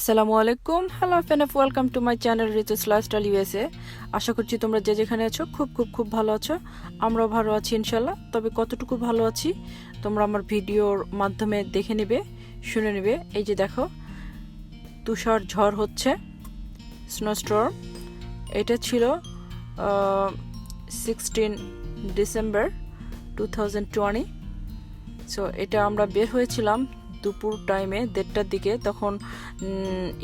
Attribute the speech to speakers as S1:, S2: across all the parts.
S1: আসসালামু আলাইকুম hello of welcome to my channel Richu's lifestyle USA আশা করছি তোমরা যে যেখানে আছো খুব খুব খুব ভালো আছো আমরাও ভালো আছি ইনশাল্লাহ তবে কতটুকু ভালো আছি তোমরা আমার ভিডিওর মাধ্যমে দেখে নেবে শুনে নেবে এই যে দেখো তুষার ঝড় হচ্ছে স্নোস্টর্ম এটা ছিল sixteen December two thousand twenty so এটা আমরা বের হয়েছিলাম দুপুর টাইমে দেড়টার দিকে তখন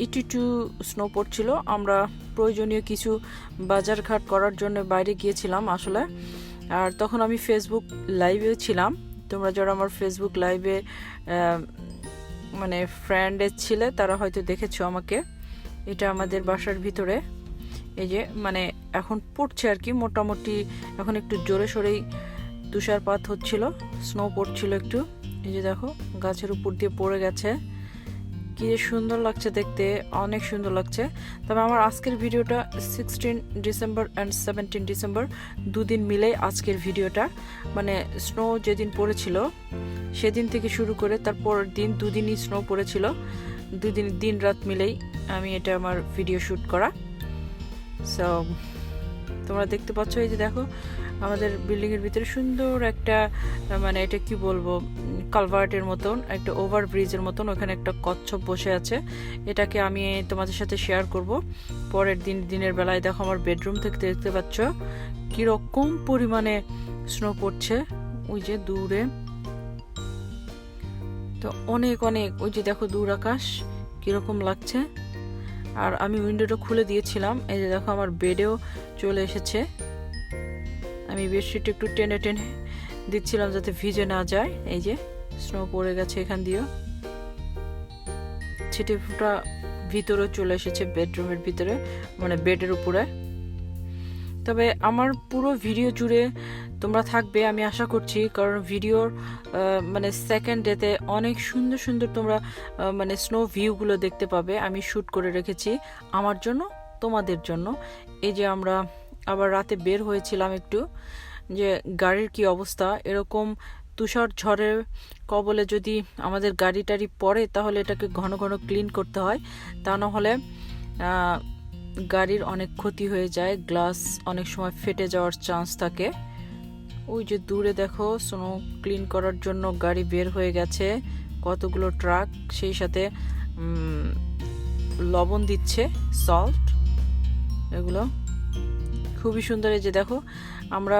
S1: ইটু টু স্নো পড়ছিল আমরা প্রয়োজনীয় কিছু বাজার ঘাট করার জন্য বাইরে গিয়েছিলাম আসলে আর তখন আমি ফেসবুক লাইভে ছিলাম তোমরা যারা আমার ফেসবুক লাইভে মানে ফ্রেন্ডে ছিলে তারা হয়তো দেখেছো আমাকে এটা আমাদের বাসার ভিতরে এই যে মানে এখন পড়ছে আর কি মোটামুটি এখন একটু জোরে সোরেই তুষারপাত হচ্ছিল স্নো পড়ছিল একটু এই যে দেখো গাছের উপর দিয়ে পড়ে গেছে কি সুন্দর লাগছে দেখতে অনেক সুন্দর লাগছে তবে আমার আজকের ভিডিওটা sixteen December and seventeen December দুদিন মিলেই আজকের ভিডিওটা মানে স্নো যেদিন পড়েছিল সেদিন থেকে শুরু করে তারপর দিন দুদিনই স্নো পড়েছিল দুদিন দিন রাত মিলেই আমি এটা আমার ভিডিও শ্যুট করা সো তোমরা দেখতে পাচ্ছ এই যে দেখো আমাদের বিল্ডিংয়ের ভিতরে সুন্দর একটা মানে এটা কি বলবো কালভার্টের মতন একটা ওভার ব্রিজের মতন ওখানে একটা কচ্ছপ বসে আছে এটাকে আমি তোমাদের সাথে শেয়ার করব পরের দিন দিনের বেলায় দেখো আমার বেডরুম থেকে দেখতে পাচ্ছ কীরকম পরিমাণে স্নো পড়ছে ওই যে দূরে তো অনেক অনেক ওই যে দেখো দূর আকাশ কীরকম লাগছে আর আমি উইন্ডোটা খুলে দিয়েছিলাম এই যে দেখো আমার বেডেও চলে এসেছে আমি বেডশিটটা একটু টেনে টেনে দিচ্ছিলাম যাতে ভিজে না যায় এই যে স্নো পড়ে গেছে এখান দিয়েও ছিটে ফুটা ভিতরে চলে এসেছে বেডরুমের ভিতরে মানে বেডের উপরে তবে আমার পুরো ভিডিও জুড়ে তোমরা থাকবে আমি আশা করছি কারণ ভিডিওর মানে সেকেন্ড ডেতে অনেক সুন্দর সুন্দর তোমরা মানে স্নো ভিউগুলো দেখতে পাবে আমি শ্যুট করে রেখেছি আমার জন্য তোমাদের জন্য এই যে আমরা আবার রাতে বের হয়েছিলাম একটু যে গাড়ির কি অবস্থা এরকম তুষার ঝড়ের কবলে যদি আমাদের গাড়ি টাড়ি পড়ে তাহলে এটাকে ঘন ঘন ক্লিন করতে হয় তা না হলে গাড়ির অনেক ক্ষতি হয়ে যায় গ্লাস অনেক সময় ফেটে যাওয়ার চান্স থাকে ওই যে দূরে দেখো স্নো ক্লিন করার জন্য গাড়ি বের হয়ে গেছে কতগুলো ট্রাক সেই সাথে লবণ দিচ্ছে সল্ট এগুলো খুবই সুন্দর এই যে দেখো আমরা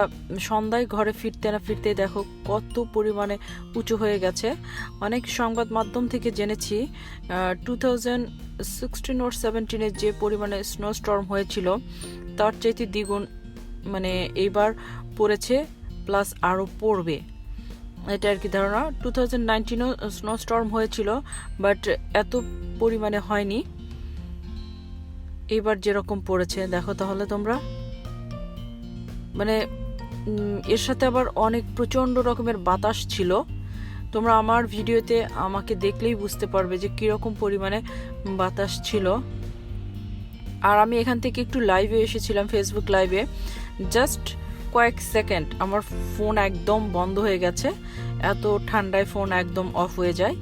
S1: সন্ধ্যায় ঘরে ফিরতে না ফিরতে দেখো কত পরিমাণে উঁচু হয়ে গেছে অনেক সংবাদ মাধ্যম থেকে জেনেছি টু থাউজেন্ড সিক্সটিন ওর সেভেন্টিনের যে পরিমাণে স্নো স্টর্ম হয়েছিল তার চাইতে দ্বিগুণ মানে এইবার পড়েছে প্লাস আরও পড়বে এটা আর কি ধারণা টু থাউজেন্ড নাইনটিনও স্টর্ম হয়েছিল বাট এত পরিমাণে হয়নি এবার যেরকম পড়েছে দেখো তাহলে তোমরা মানে এর সাথে আবার অনেক প্রচণ্ড রকমের বাতাস ছিল তোমরা আমার ভিডিওতে আমাকে দেখলেই বুঝতে পারবে যে কীরকম পরিমাণে বাতাস ছিল আর আমি এখান থেকে একটু লাইভে এসেছিলাম ফেসবুক লাইভে জাস্ট কয়েক সেকেন্ড আমার ফোন একদম বন্ধ হয়ে গেছে এত ঠান্ডায় ফোন একদম অফ হয়ে যায়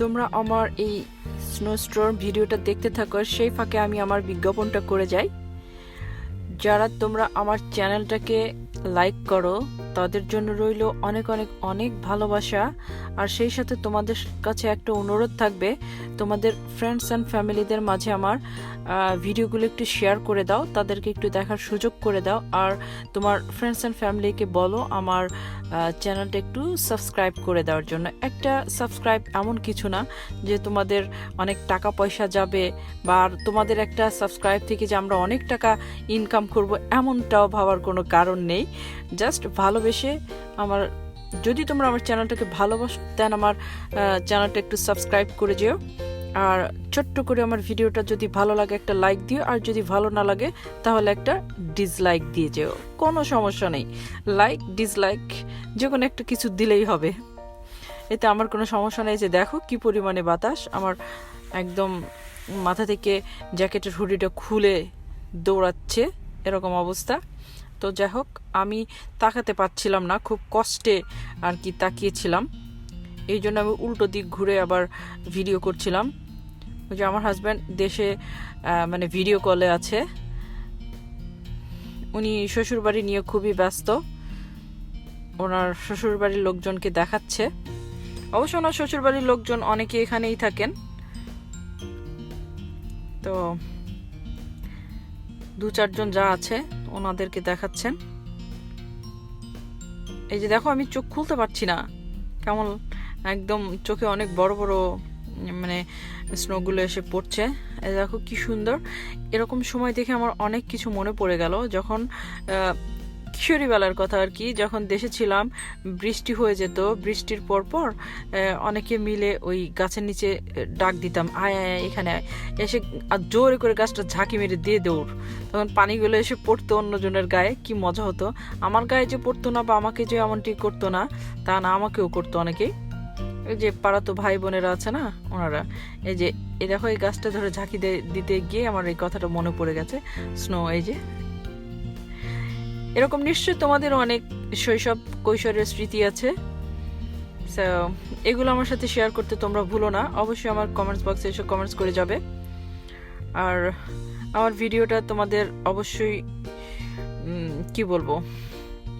S1: তোমরা আমার এই স্নো ভিডিওটা দেখতে থাকো সেই ফাঁকে আমি আমার বিজ্ঞাপনটা করে যাই যারা তোমরা আমার চ্যানেলটাকে লাইক করো তাদের জন্য রইল অনেক অনেক অনেক ভালোবাসা আর সেই সাথে তোমাদের কাছে একটা অনুরোধ থাকবে তোমাদের ফ্রেন্ডস অ্যান্ড ফ্যামিলিদের মাঝে আমার ভিডিওগুলো একটু শেয়ার করে দাও তাদেরকে একটু দেখার সুযোগ করে দাও আর তোমার ফ্রেন্ডস অ্যান্ড ফ্যামিলিকে বলো আমার চ্যানেলটা একটু সাবস্ক্রাইব করে দেওয়ার জন্য একটা সাবস্ক্রাইব এমন কিছু না যে তোমাদের অনেক টাকা পয়সা যাবে বা তোমাদের একটা সাবস্ক্রাইব থেকে যে আমরা অনেক টাকা ইনকাম করব এমনটাও ভাবার কোনো কারণ নেই জাস্ট ভালোবেসে আমার যদি তোমরা আমার চ্যানেলটাকে ভালোবাসো দেন আমার চ্যানেলটা একটু সাবস্ক্রাইব করে যেও আর ছোট্ট করে আমার ভিডিওটা যদি ভালো লাগে একটা লাইক দিও আর যদি ভালো না লাগে তাহলে একটা ডিসলাইক দিয়ে যেও কোনো সমস্যা নেই লাইক ডিসলাইক যে কোনো একটা কিছু দিলেই হবে এতে আমার কোনো সমস্যা নেই যে দেখো কি পরিমাণে বাতাস আমার একদম মাথা থেকে জ্যাকেটের হুডিটা খুলে দৌড়াচ্ছে এরকম অবস্থা তো যাই হোক আমি তাকাতে পারছিলাম না খুব কষ্টে আর কি তাকিয়েছিলাম এই জন্য আমি উল্টো দিক ঘুরে আবার ভিডিও করছিলাম ওই যে আমার হাজব্যান্ড দেশে মানে ভিডিও কলে আছে উনি শ্বশুরবাড়ি নিয়ে খুবই ব্যস্ত ওনার শ্বশুরবাড়ির লোকজনকে দেখাচ্ছে অবশ্য ওনার শ্বশুরবাড়ির লোকজন অনেকে এখানেই থাকেন তো দু চারজন যা আছে ওনাদেরকে দেখাচ্ছেন এই যে দেখো আমি চোখ খুলতে পারছি না কেমন একদম চোখে অনেক বড় বড় মানে স্নোগুলো এসে পড়ছে দেখো কি সুন্দর এরকম সময় দেখে আমার অনেক কিছু মনে পড়ে গেল যখন কিশোরীবেলার কথা আর কি যখন দেশে ছিলাম বৃষ্টি হয়ে যেত বৃষ্টির পরপর অনেকে মিলে ওই গাছের নিচে ডাক দিতাম আয় আয় এখানে আয় এসে জোরে করে গাছটা ঝাঁকি মেরে দিয়ে দৌড় তখন পানিগুলো এসে পড়তো অন্যজনের গায়ে কি মজা হতো আমার গায়ে যে পড়তো না বা আমাকে যে এমনটি করতো না তা না আমাকেও করতো অনেকেই এই যে পাড়া তো ভাই বোনেরা আছে না ওনারা এই যে এ দেখো এই গাছটা ধরে ঝাঁকি দিতে গিয়ে আমার এই কথাটা মনে পড়ে গেছে স্নো এই যে এরকম নিশ্চয় তোমাদের অনেক শৈশব কৈশোরের স্মৃতি আছে এগুলো আমার সাথে শেয়ার করতে তোমরা ভুলো না অবশ্যই আমার কমেন্টস বক্সে এসব কমেন্টস করে যাবে আর আমার ভিডিওটা তোমাদের অবশ্যই কি বলবো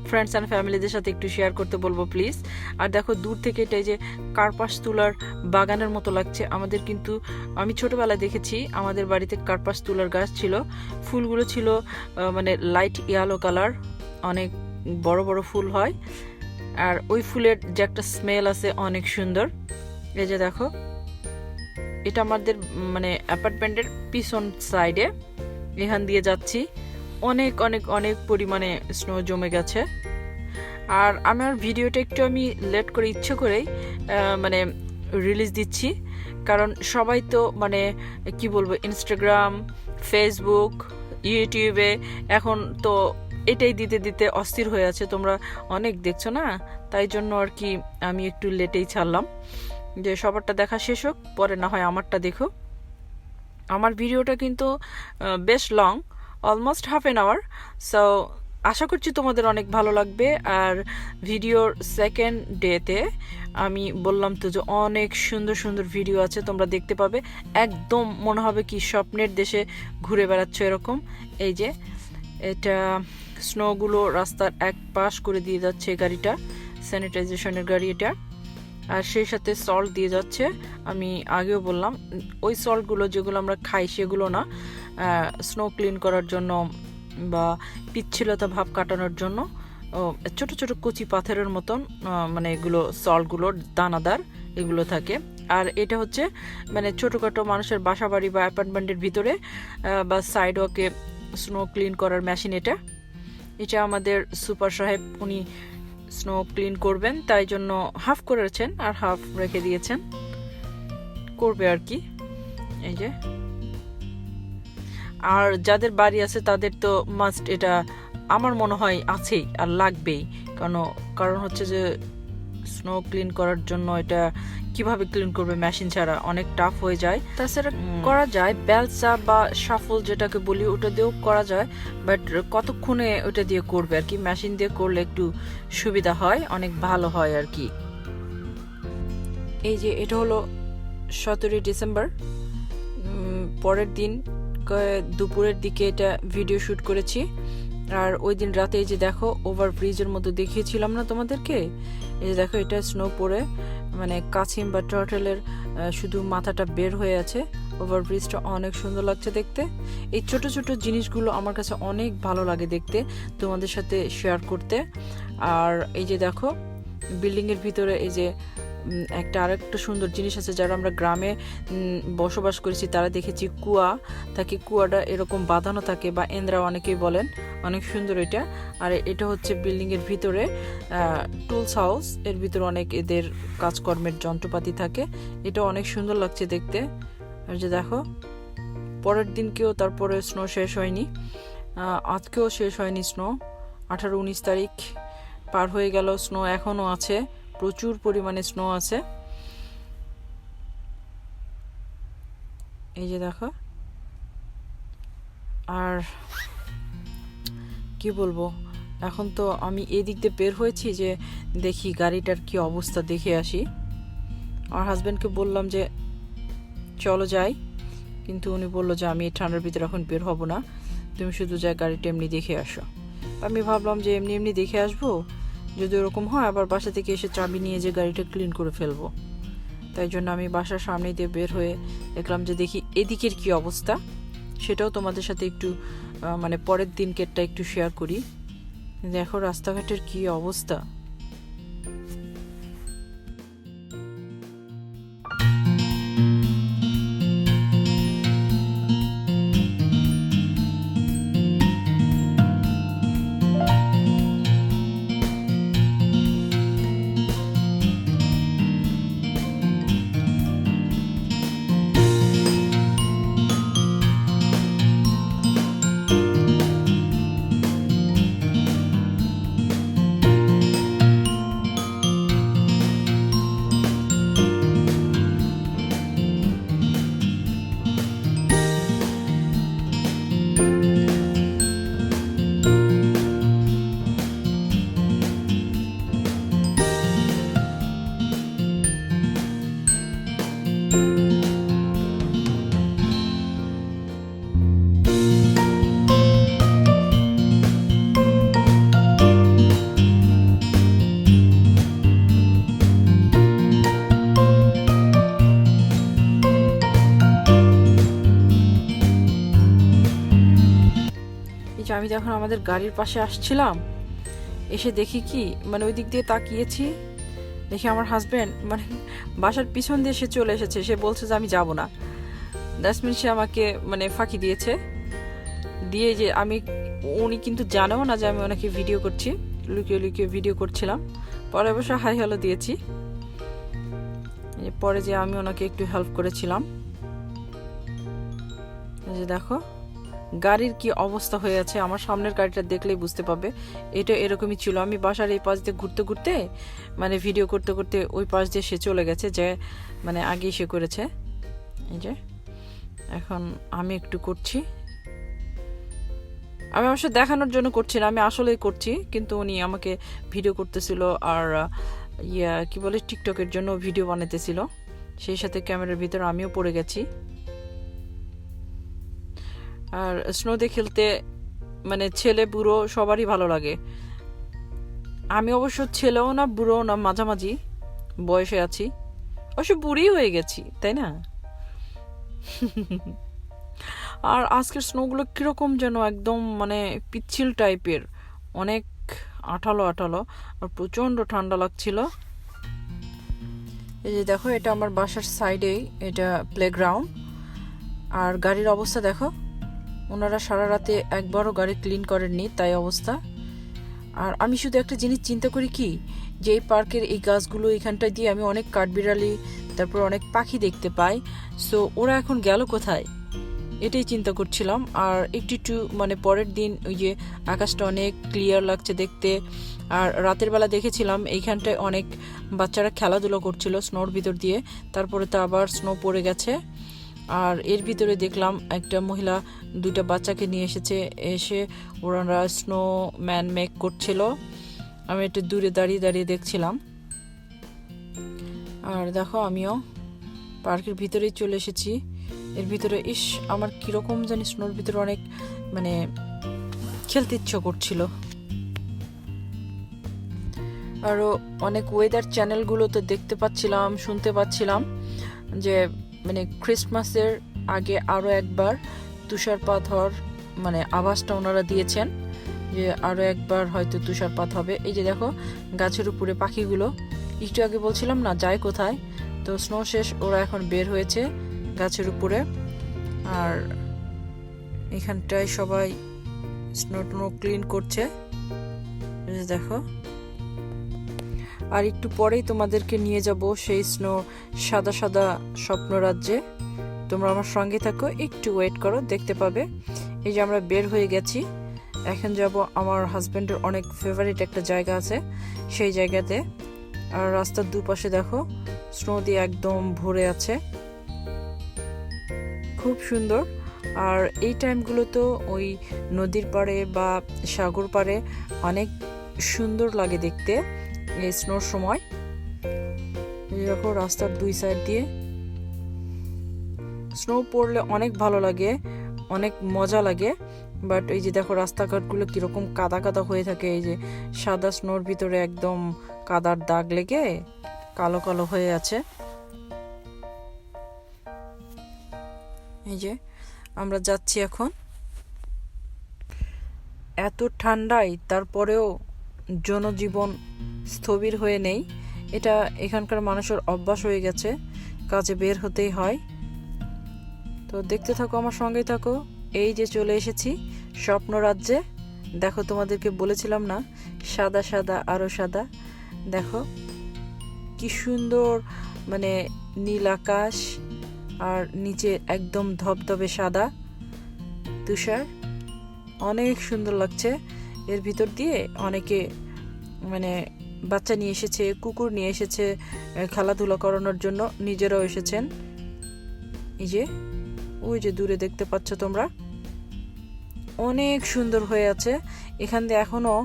S1: ফ্রেন্ডস অ্যান্ড ফ্যামিলিদের সাথে একটু শেয়ার করতে বলবো প্লিজ আর দেখো দূর থেকে এটাই যে কার্পাস তুলার বাগানের মতো লাগছে আমাদের কিন্তু আমি ছোটোবেলায় দেখেছি আমাদের বাড়িতে কার্পাস তুলার গাছ ছিল ফুলগুলো ছিল মানে লাইট ইয়ালো কালার অনেক বড় বড় ফুল হয় আর ওই ফুলের যে একটা স্মেল আছে অনেক সুন্দর এই যে দেখো এটা আমাদের মানে অ্যাপার্টমেন্টের পিছন সাইডে এখান দিয়ে যাচ্ছি অনেক অনেক অনেক পরিমাণে স্নো জমে গেছে আর আমার ভিডিওটা একটু আমি লেট করে ইচ্ছে করেই মানে রিলিজ দিচ্ছি কারণ সবাই তো মানে কি বলবো ইনস্টাগ্রাম ফেসবুক ইউটিউবে এখন তো এটাই দিতে দিতে অস্থির হয়ে আছে তোমরা অনেক দেখছো না তাই জন্য আর কি আমি একটু লেটেই ছাড়লাম যে সবারটা দেখা শেষ হোক পরে না হয় আমারটা দেখো আমার ভিডিওটা কিন্তু বেশ long almost half an hour so আশা করছি তোমাদের অনেক ভালো লাগবে আর ভিডিওর সেকেন্ড ডেতে আমি বললাম তো যে অনেক সুন্দর সুন্দর ভিডিও আছে তোমরা দেখতে পাবে একদম মনে হবে কি স্বপ্নের দেশে ঘুরে বেড়াচ্ছ এরকম এই যে এটা স্নোগুলো রাস্তার এক পাশ করে দিয়ে যাচ্ছে গাড়িটা স্যানিটাইজেশনের গাড়ি এটা আর সেই সাথে সল্ট দিয়ে যাচ্ছে আমি আগেও বললাম ওই সল্টগুলো যেগুলো আমরা খাই সেগুলো না স্নো ক্লিন করার জন্য বা পিচ্ছিলতা ভাব কাটানোর জন্য ছোট ছোট কুচি পাথরের মতন মানে এগুলো সল্টগুলো দানাদার এগুলো থাকে আর এটা হচ্ছে মানে ছোটোখাটো মানুষের বাসা বাড়ি বা অ্যাপার্টমেন্টের ভিতরে বা সাইডওয়াকে স্নো ক্লিন করার মেশিন এটা এটা আমাদের সুপার সাহেব উনি স্নো ক্লিন করবেন তাই জন্য হাফ করেছেন আর হাফ রেখে দিয়েছেন করবে আর কি এই যে আর যাদের বাড়ি আছে তাদের তো মাস্ট এটা আমার মনে হয় আছেই আর লাগবেই কারণ কারণ হচ্ছে যে স্নো ক্লিন করার জন্য এটা কিভাবে ক্লিন করবে মেশিন ছাড়া অনেক টাফ হয়ে যায় তাছাড়া করা যায় বেলসা বা সাফল যেটাকে বলি ওটা দিয়েও করা যায় বাট কতক্ষণে ওটা দিয়ে করবে আর কি মেশিন দিয়ে করলে একটু সুবিধা হয় অনেক ভালো হয় আর কি এই যে এটা হলো সতেরোই ডিসেম্বর পরের দিন দুপুরের দিকে এটা ভিডিও শ্যুট করেছি আর ওই দিন রাতে যে দেখো ওভার ব্রিজের মতো দেখিয়েছিলাম না তোমাদেরকে এই যে দেখো এটা স্নো পরে মানে কাছিম বা টার্টেলের শুধু মাথাটা বের হয়ে আছে ওভারব্রিজটা অনেক সুন্দর লাগছে দেখতে এই ছোট ছোট জিনিসগুলো আমার কাছে অনেক ভালো লাগে দেখতে তোমাদের সাথে শেয়ার করতে আর এই যে দেখো বিল্ডিংয়ের ভিতরে এই যে একটা আরেকটা সুন্দর জিনিস আছে যারা আমরা গ্রামে বসবাস করেছি তারা দেখেছি কুয়া থাকে কুয়াটা এরকম বাঁধানো থাকে বা এন্দ্রা অনেকেই বলেন অনেক সুন্দর এটা আর এটা হচ্ছে বিল্ডিংয়ের ভিতরে টুলস হাউস এর ভিতরে অনেক এদের কাজকর্মের যন্ত্রপাতি থাকে এটা অনেক সুন্দর লাগছে দেখতে আর যে দেখো পরের দিনকেও তারপরে স্নো শেষ হয়নি আজকেও শেষ হয়নি স্নো আঠারো উনিশ তারিখ পার হয়ে গেল স্নো এখনও আছে প্রচুর পরিমাণে স্নো আছে এই যে দেখো আর কি বলবো এখন তো আমি এই দিক দিয়ে বের হয়েছি যে দেখি গাড়িটার কি অবস্থা দেখে আসি আমার হাজব্যান্ডকে বললাম যে চলো যাই কিন্তু উনি বললো যে আমি এই ঠান্ডার ভিতরে এখন বের হব না তুমি শুধু যাই গাড়িটা এমনি দেখে আসো আমি ভাবলাম যে এমনি এমনি দেখে আসবো যদি ওরকম হয় আবার বাসা থেকে এসে চাবি নিয়ে যে গাড়িটা ক্লিন করে ফেলবো তাই জন্য আমি বাসার সামনে দিয়ে বের হয়ে দেখলাম যে দেখি এদিকের কি অবস্থা সেটাও তোমাদের সাথে একটু মানে পরের দিনকেরটা একটু শেয়ার করি দেখো রাস্তাঘাটের কি অবস্থা যখন আমাদের গাড়ির পাশে আসছিলাম এসে দেখি কি মানে ওই দিক দিয়ে তাকিয়েছি দেখি আমার হাজব্যান্ড মানে বাসার পিছন দিয়ে সে চলে এসেছে সে বলছে যে আমি যাব না ডাস্টবিন সে আমাকে মানে ফাঁকি দিয়েছে দিয়ে যে আমি উনি কিন্তু জানেও না যে আমি ওনাকে ভিডিও করছি লুকিয়ে লুকিয়ে ভিডিও করছিলাম পরে অবশ্য হাই হ্যালো দিয়েছি পরে যে আমি ওনাকে একটু হেল্প করেছিলাম যে দেখো গাড়ির কি অবস্থা হয়ে আছে আমার সামনের গাড়িটা দেখলেই বুঝতে পারবে এটা এরকমই ছিল আমি বাসার এই পাশ দিয়ে ঘুরতে ঘুরতে মানে ভিডিও করতে করতে ওই পাশ দিয়ে সে চলে গেছে যে মানে আগে সে করেছে এই যে এখন আমি একটু করছি আমি অবশ্য দেখানোর জন্য করছি না আমি আসলেই করছি কিন্তু উনি আমাকে ভিডিও করতেছিল আর ইয়া কি বলে টিকটকের জন্য ভিডিও বানাইতেছিল সেই সাথে ক্যামেরার ভিতরে আমিও পড়ে গেছি আর স্নোতে খেলতে মানে ছেলে বুড়ো সবারই ভালো লাগে আমি অবশ্য ছেলেও না বুড়ো না মাঝামাঝি বয়সে আছি অবশ্য বুড়ি হয়ে গেছি তাই না আর আজকের স্নোগুলো কীরকম যেন একদম মানে পিচ্ছিল টাইপের অনেক আঠালো আঠালো আর প্রচণ্ড ঠান্ডা লাগছিল এই যে দেখো এটা আমার বাসার সাইডেই এটা প্লেগ্রাউন্ড আর গাড়ির অবস্থা দেখো ওনারা সারা রাতে একবারও গাড়ি ক্লিন করেননি তাই অবস্থা আর আমি শুধু একটা জিনিস চিন্তা করি কি যে এই পার্কের এই গাছগুলো এখানটায় দিয়ে আমি অনেক কাঠবিড়ালি তারপর অনেক পাখি দেখতে পাই সো ওরা এখন গেল কোথায় এটাই চিন্তা করছিলাম আর একটু একটু মানে পরের দিন ওই যে আকাশটা অনেক ক্লিয়ার লাগছে দেখতে আর রাতের বেলা দেখেছিলাম এইখানটায় অনেক বাচ্চারা খেলাধুলো করছিল স্নোর ভিতর দিয়ে তারপরে তো আবার স্নো পড়ে গেছে আর এর ভিতরে দেখলাম একটা মহিলা দুইটা বাচ্চাকে নিয়ে এসেছে এসে ওনারা স্নো ম্যান মেক করছিল আমি একটু দূরে দাঁড়িয়ে দাঁড়িয়ে দেখছিলাম আর দেখো আমিও পার্কের ভিতরেই চলে এসেছি এর ভিতরে ইস আমার কীরকম জানি স্নোর ভিতরে অনেক মানে খেলতে ইচ্ছে করছিল আরও অনেক ওয়েদার চ্যানেলগুলোতে দেখতে পাচ্ছিলাম শুনতে পাচ্ছিলাম যে মানে ক্রিসমাসের আগে আরও একবার তুষারপাত হওয়ার মানে আভাসটা ওনারা দিয়েছেন যে আরও একবার হয়তো তুষারপাত হবে এই যে দেখো গাছের উপরে পাখিগুলো একটু আগে বলছিলাম না যায় কোথায় তো স্নো শেষ ওরা এখন বের হয়েছে গাছের উপরে আর এখানটায় সবাই স্নো টনো ক্লিন করছে দেখো আর একটু পরেই তোমাদেরকে নিয়ে যাব সেই স্নো সাদা সাদা স্বপ্ন রাজ্যে তোমরা আমার সঙ্গে থাকো একটু ওয়েট করো দেখতে পাবে এই যে আমরা বের হয়ে গেছি এখন যাব আমার হাজব্যান্ডের অনেক ফেভারিট একটা জায়গা আছে সেই জায়গাতে আর রাস্তার দুপাশে দেখো স্নো দিয়ে একদম ভরে আছে খুব সুন্দর আর এই টাইমগুলো তো ওই নদীর পাড়ে বা সাগর পাড়ে অনেক সুন্দর লাগে দেখতে এই স্নোর সময় এই দেখো রাস্তার দুই সাইড দিয়ে স্নো পড়লে অনেক ভালো লাগে অনেক মজা লাগে বাট এই যে দেখো রাস্তাঘাটগুলো কীরকম কাদা কাদা হয়ে থাকে এই যে সাদা স্নোর ভিতরে একদম কাদার দাগ লেগে কালো কালো হয়ে আছে এই যে আমরা যাচ্ছি এখন এত ঠান্ডায় তারপরেও জনজীবন স্থবির হয়ে নেই এটা এখানকার মানুষের অভ্যাস হয়ে গেছে কাজে বের হতেই হয় তো দেখতে থাকো আমার সঙ্গেই থাকো এই যে চলে এসেছি স্বপ্ন রাজ্যে দেখো তোমাদেরকে বলেছিলাম না সাদা সাদা আরও সাদা দেখো কি সুন্দর মানে নীল আকাশ আর নিচে একদম ধবধবে সাদা তুষার অনেক সুন্দর লাগছে এর ভিতর দিয়ে অনেকে মানে বাচ্চা নিয়ে এসেছে কুকুর নিয়ে এসেছে খেলাধুলা করানোর জন্য নিজেরাও এসেছেন এই যে ওই যে দূরে দেখতে পাচ্ছ তোমরা অনেক সুন্দর হয়ে আছে এখান দিয়ে এখনও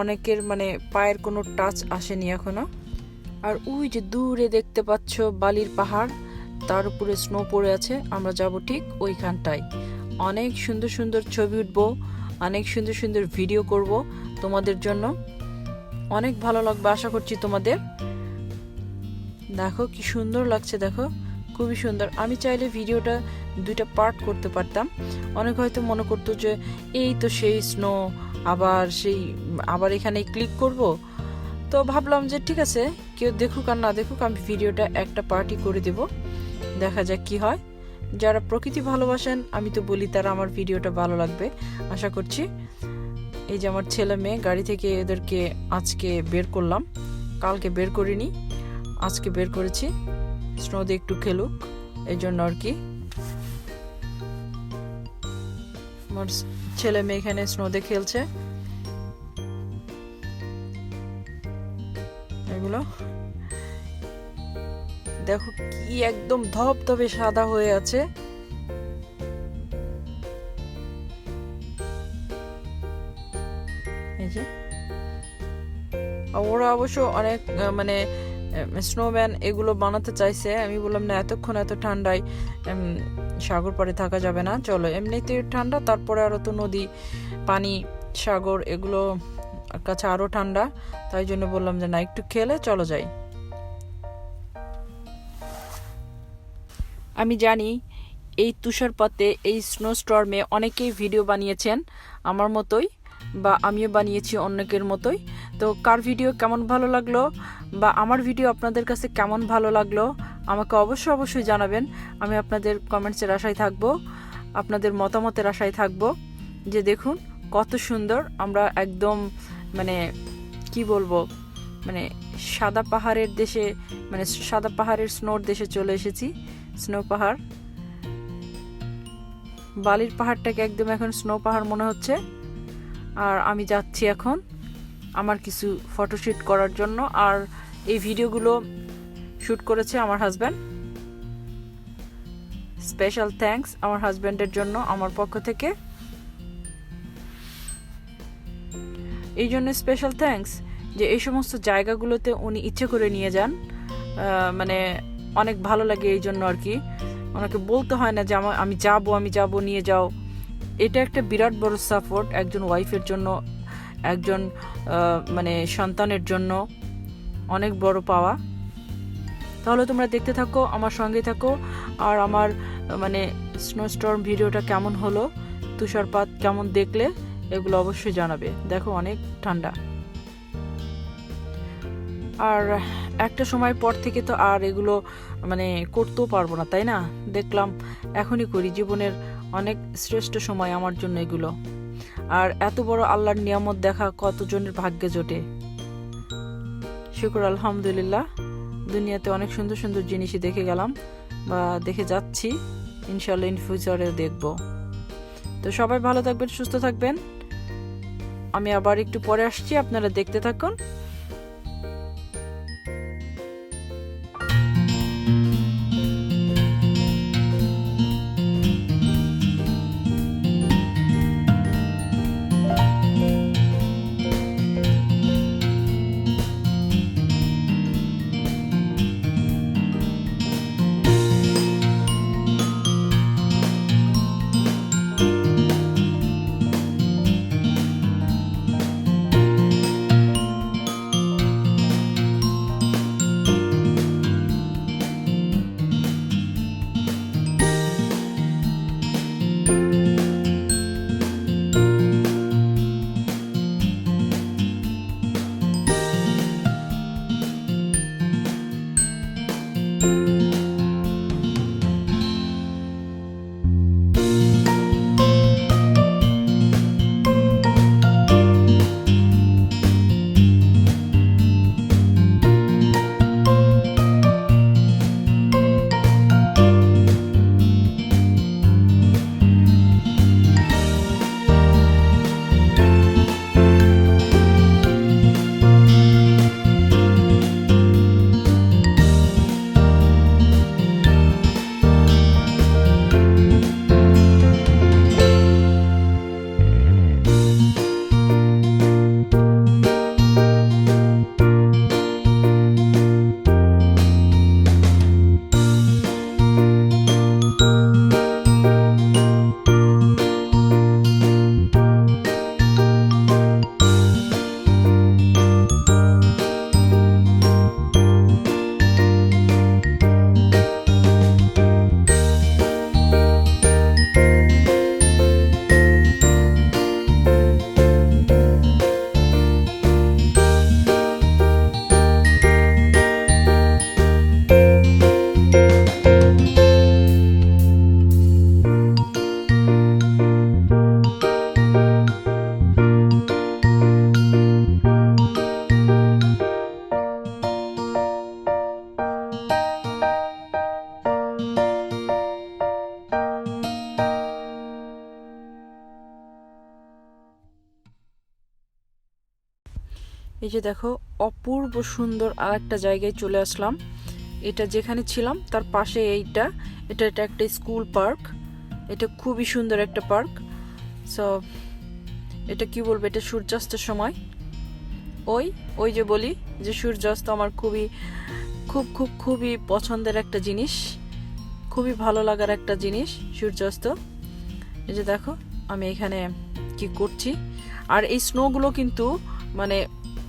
S1: অনেকের মানে পায়ের কোনো টাচ আসেনি এখনও আর ওই যে দূরে দেখতে পাচ্ছ বালির পাহাড় তার উপরে স্নো পড়ে আছে আমরা যাব ঠিক ওইখানটায় অনেক সুন্দর সুন্দর ছবি উঠবো অনেক সুন্দর সুন্দর ভিডিও করব তোমাদের জন্য অনেক ভালো লাগবে আশা করছি তোমাদের দেখো কি সুন্দর লাগছে দেখো খুবই সুন্দর আমি চাইলে ভিডিওটা দুইটা পার্ট করতে পারতাম অনেক হয়তো মনে করতো যে এই তো সেই স্নো আবার সেই আবার এখানে ক্লিক করব তো ভাবলাম যে ঠিক আছে কেউ দেখুক আর না দেখুক আমি ভিডিওটা একটা পার্টি করে দেব দেখা যাক কি হয় যারা প্রকৃতি ভালোবাসেন আমি তো বলি তারা আমার ভিডিওটা ভালো লাগবে আশা করছি এই যে আমার ছেলে মেয়ে গাড়ি থেকে এদেরকে আজকে বের করলাম কালকে বের করিনি আজকে বের করেছি স্নোদে একটু খেলুক এই জন্য আর কি আমার ছেলে মেয়ে এখানে স্নোদে খেলছে এগুলো দেখো কি একদম ধপ ধপে সাদা হয়ে আছে অবশ্য অনেক মানে স্নোম্যান এগুলো বানাতে চাইছে আমি বললাম না এতক্ষণ এত ঠান্ডায় সাগর পরে থাকা যাবে না চলো এমনিতে ঠান্ডা তারপরে আরও তো নদী পানি সাগর এগুলো কাছে আরও ঠান্ডা তাই জন্য বললাম যে না একটু খেলে চলো যাই আমি জানি এই তুষারপাতে এই স্নো স্টর্মে অনেকেই ভিডিও বানিয়েছেন আমার মতোই বা আমিও বানিয়েছি অনেকের মতোই তো কার ভিডিও কেমন ভালো লাগলো বা আমার ভিডিও আপনাদের কাছে কেমন ভালো লাগলো আমাকে অবশ্যই অবশ্যই জানাবেন আমি আপনাদের কমেন্টসের আশায় থাকব আপনাদের মতামতের আশায় থাকব যে দেখুন কত সুন্দর আমরা একদম মানে কি বলবো মানে সাদা পাহাড়ের দেশে মানে সাদা পাহাড়ের স্নোর দেশে চলে এসেছি স্নো পাহাড় বালির পাহাড়টাকে একদম এখন স্নো পাহাড় মনে হচ্ছে আর আমি যাচ্ছি এখন আমার কিছু ফটোশ্যুট করার জন্য আর এই ভিডিওগুলো শ্যুট করেছে আমার হাজব্যান্ড স্পেশাল থ্যাংকস আমার হাজব্যান্ডের জন্য আমার পক্ষ থেকে এই জন্য স্পেশাল থ্যাংকস যে এই সমস্ত জায়গাগুলোতে উনি ইচ্ছে করে নিয়ে যান মানে অনেক ভালো লাগে এই জন্য আর কি ওনাকে বলতে হয় না যে আমি যাবো আমি যাব নিয়ে যাও এটা একটা বিরাট বড় সাপোর্ট একজন ওয়াইফের জন্য একজন মানে সন্তানের জন্য অনেক বড় পাওয়া তাহলে তোমরা দেখতে থাকো আমার সঙ্গে থাকো আর আমার মানে স্নোস্টর্ম ভিডিওটা কেমন হলো তুষারপাত কেমন দেখলে এগুলো অবশ্যই জানাবে দেখো অনেক ঠান্ডা আর একটা সময় পর থেকে তো আর এগুলো মানে করতেও পারবো না তাই না দেখলাম এখনই করি জীবনের অনেক শ্রেষ্ঠ সময় আমার জন্য এগুলো আর এত বড় আল্লাহর নিয়ামত দেখা কতজনের ভাগ্যে জোটে শুকর আলহামদুলিল্লাহ দুনিয়াতে অনেক সুন্দর সুন্দর জিনিসই দেখে গেলাম বা দেখে যাচ্ছি ইনশাল্লাহ ইন ফিউচারে দেখব তো সবাই ভালো থাকবেন সুস্থ থাকবেন আমি আবার একটু পরে আসছি আপনারা দেখতে থাকুন এই যে দেখো অপূর্ব সুন্দর আর একটা জায়গায় চলে আসলাম এটা যেখানে ছিলাম তার পাশে এইটা এটা এটা একটা স্কুল পার্ক এটা খুবই সুন্দর একটা পার্ক সো এটা কি বলবো এটা সূর্যাস্তের সময় ওই ওই যে বলি যে সূর্যাস্ত আমার খুবই খুব খুব খুবই পছন্দের একটা জিনিস খুবই ভালো লাগার একটা জিনিস সূর্যাস্ত এই যে দেখো আমি এখানে কি করছি আর এই স্নোগুলো কিন্তু মানে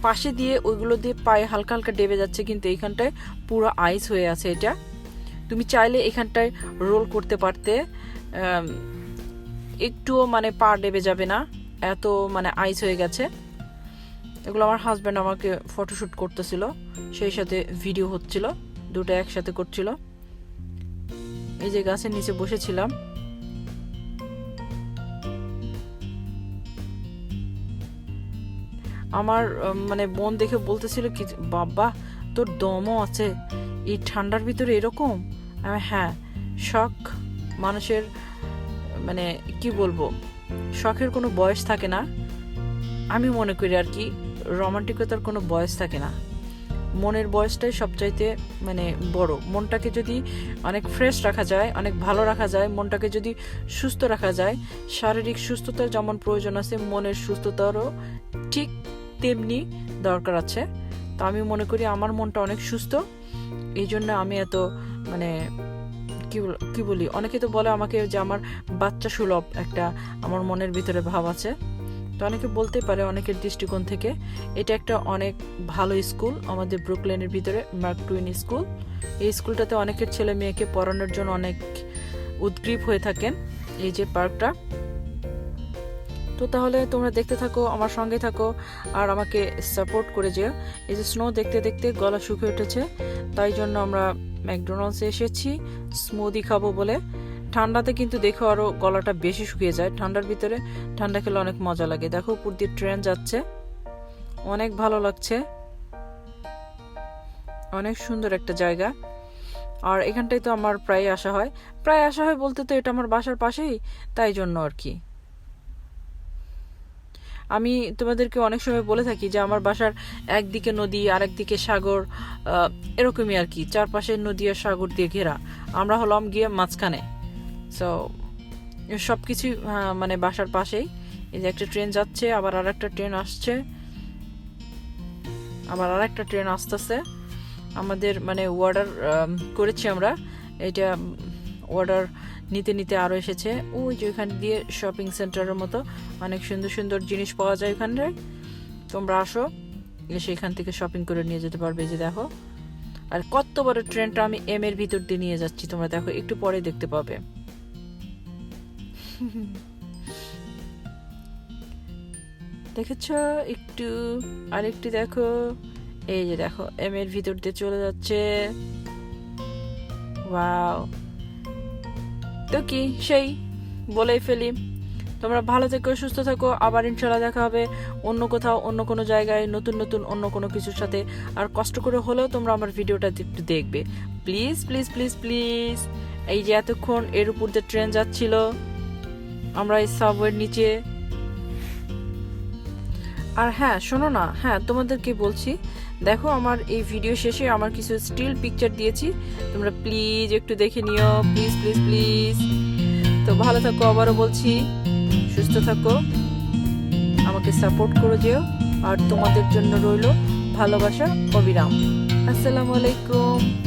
S1: পাশে দিয়ে ওইগুলো দিয়ে পায়ে হালকা হালকা ডেবে যাচ্ছে কিন্তু এইখানটায় পুরো আইস হয়ে আছে এটা তুমি চাইলে এখানটায় রোল করতে পারতে একটুও মানে পা ডেবে যাবে না এত মানে আইস হয়ে গেছে এগুলো আমার হাজব্যান্ড আমাকে ফটোশ্যুট করতেছিল সেই সাথে ভিডিও হচ্ছিল দুটো একসাথে করছিল এই যে গাছের নিচে বসেছিলাম আমার মানে বোন দেখে বলতেছিল কি বাবা তোর দমও আছে এই ঠান্ডার ভিতরে এরকম আমি হ্যাঁ শখ মানুষের মানে কি বলবো শখের কোনো বয়স থাকে না আমি মনে করি আর কি রোমান্টিকতার কোনো বয়স থাকে না মনের বয়সটাই সবচাইতে মানে বড় মনটাকে যদি অনেক ফ্রেশ রাখা যায় অনেক ভালো রাখা যায় মনটাকে যদি সুস্থ রাখা যায় শারীরিক সুস্থতার যেমন প্রয়োজন আছে মনের সুস্থতারও ঠিক তেমনি দরকার আছে তো আমি মনে করি আমার মনটা অনেক সুস্থ এই জন্য আমি এত মানে কি বলি অনেকে তো বলে আমাকে যে আমার বাচ্চা সুলভ একটা আমার মনের ভিতরে ভাব আছে তো অনেকে বলতে পারে অনেকের দৃষ্টিকোণ থেকে এটা একটা অনেক ভালো স্কুল আমাদের ব্রুকলেনের ভিতরে মার্ক টুইন স্কুল এই স্কুলটাতে অনেকের ছেলে মেয়েকে পড়ানোর জন্য অনেক উদ্গ্রীব হয়ে থাকেন এই যে পার্কটা তো তাহলে তোমরা দেখতে থাকো আমার সঙ্গে থাকো আর আমাকে সাপোর্ট করে যেও এই যে স্নো দেখতে দেখতে গলা শুকিয়ে উঠেছে তাই জন্য আমরা ম্যাকডোনাল্ডসে এসেছি স্মুদি খাবো বলে ঠান্ডাতে কিন্তু দেখো আরও গলাটা বেশি শুকিয়ে যায় ঠান্ডার ভিতরে ঠান্ডা খেলে অনেক মজা লাগে দেখো উপর দিয়ে ট্রেন যাচ্ছে অনেক ভালো লাগছে অনেক সুন্দর একটা জায়গা আর এখানটায় তো আমার প্রায় আসা হয় প্রায় আসা হয় বলতে তো এটা আমার বাসার পাশেই তাই জন্য আর কি আমি তোমাদেরকে অনেক সময় বলে থাকি যে আমার বাসার একদিকে নদী আর একদিকে সাগর এরকমই আর কি চারপাশের নদী আর সাগর দিয়ে ঘেরা আমরা হলাম গিয়ে মাঝখানে সো সব কিছুই মানে বাসার পাশেই এই যে একটা ট্রেন যাচ্ছে আবার আর একটা ট্রেন আসছে আবার আর একটা ট্রেন আসতেছে আমাদের মানে অর্ডার করেছি আমরা এটা অর্ডার নিতে নিতে আরও এসেছে ওই যে ওইখান দিয়ে শপিং সেন্টারের মতো অনেক সুন্দর সুন্দর জিনিস পাওয়া যায় ওইখানে তোমরা আসো এসে এখান থেকে শপিং করে নিয়ে যেতে পারবে যে দেখো আর কত বড় ট্রেনটা আমি এম এর ভিতর দিয়ে নিয়ে যাচ্ছি তোমরা দেখো একটু পরে দেখতে পাবে দেখেছ একটু আর একটু দেখো এই যে দেখো এম এর ভিতর দিয়ে চলে যাচ্ছে ওয়াও তো কি সেই বলেই ফেলি তোমরা ভালো থেকো সুস্থ থাকো আবার ইনশাল্লাহ দেখা হবে অন্য কোথাও অন্য কোনো জায়গায় নতুন নতুন অন্য কোনো কিছুর সাথে আর কষ্ট করে হলেও তোমরা আমার ভিডিওটা একটু দেখবে প্লিজ প্লিজ প্লিজ প্লিজ এই যে এতক্ষণ এর উপর যে ট্রেন যাচ্ছিল আমরা এই সাবওয়ের নিচে আর হ্যাঁ শোনো না হ্যাঁ তোমাদেরকে বলছি দেখো আমার এই ভিডিও শেষে আমার কিছু স্টিল পিকচার দিয়েছি তোমরা প্লিজ একটু দেখে নিও প্লিজ প্লিজ প্লিজ তো ভালো থাকো আবারও বলছি সুস্থ থাকো আমাকে সাপোর্ট করে যেও আর তোমাদের জন্য রইল ভালোবাসা অবিরাম আসসালামু আলাইকুম